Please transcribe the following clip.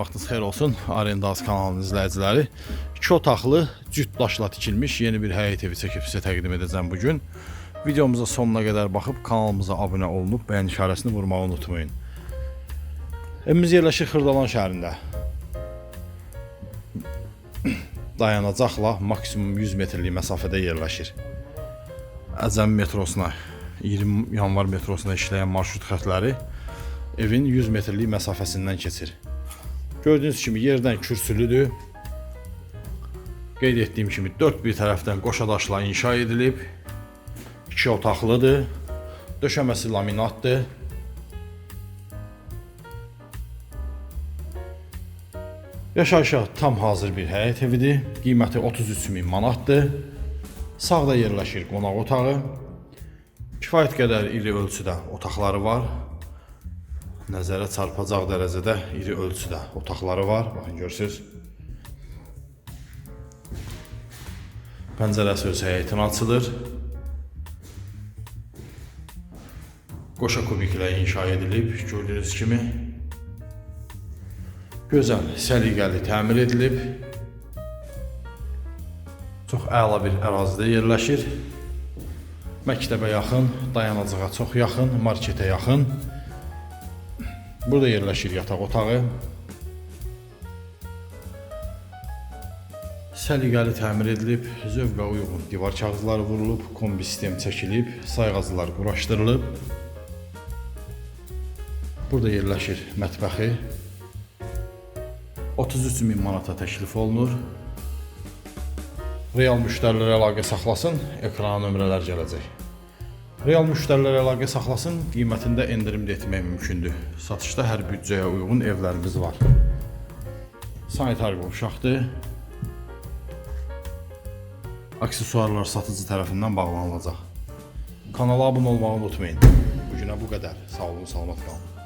xeyir olsun Arendaz kanalının izləyiciləri. 2 otaqlı cüt daşla tikilmiş yeni bir həyət evi çəkib sizə təqdim edəcəm bu gün. Videomuza sonuna qədər baxıb kanalımıza abunə olunub bəyən işarəsini vurmağı unutmayın. Evimiz yerləşir Xırdalan şəhərində. Dayanacaqla maksimum 100 metrlik məsafədə yerləşir. Əcəmi metrosuna, 20 yanvar metrosuna işləyən marşrut xətləri evin 100 metrlik məsafəsindən keçir. Gördüyünüz kimi yerdən kürsülüdür. Qeyd etdiyim kimi 4 bir tərəfdən qoşa daşla inşa edilib. 2 otaqlıdır. Döşəməsi laminatdır. Yaşayışa tam hazır bir həyət evidir. Qiyməti 33 min manatdır. Sağda yerləşir qonaq otağı. Kifayət qədər iri ölçüdə otaqları var. Nəzərə çarpacaq dərəcədə iri ölçüdə otaqları var. Baxın görürsüz. Pəncərəsi öz həyətinə açılır. Qoşa kubiklə inşa edilib, gördüyünüz kimi. Gözəl, səliqəli təmir edilib. Çox əla bir ərazidə yerləşir. Məktəbə yaxın, dayanacağa çox yaxın, marketə yaxın. Burada yerləşir yataq otağı. Səliqəli təmir edilib, zövqə uyğun divar kağızları vurulub, kombi sistem çəkilib, sayğacılar quraşdırılıb. Burada yerləşir mətbəxi. 33 min manata təklif olunur. Real müştərilər əlaqə saxlasın, ekrana nömrələr gələcək. Real müştərilər əlaqə saxlasın, qiymətində endirim də etmək mümkündür. Satışda hər büdcəyə uyğun evlərimiz var. Sanitar qovşaqdır. Aksesuarlar satıcı tərəfindən bağlanılacaq. Kanala abunə olmağı unutmayın. Bu günə bu qədər. Sağ olun, salamat qalın.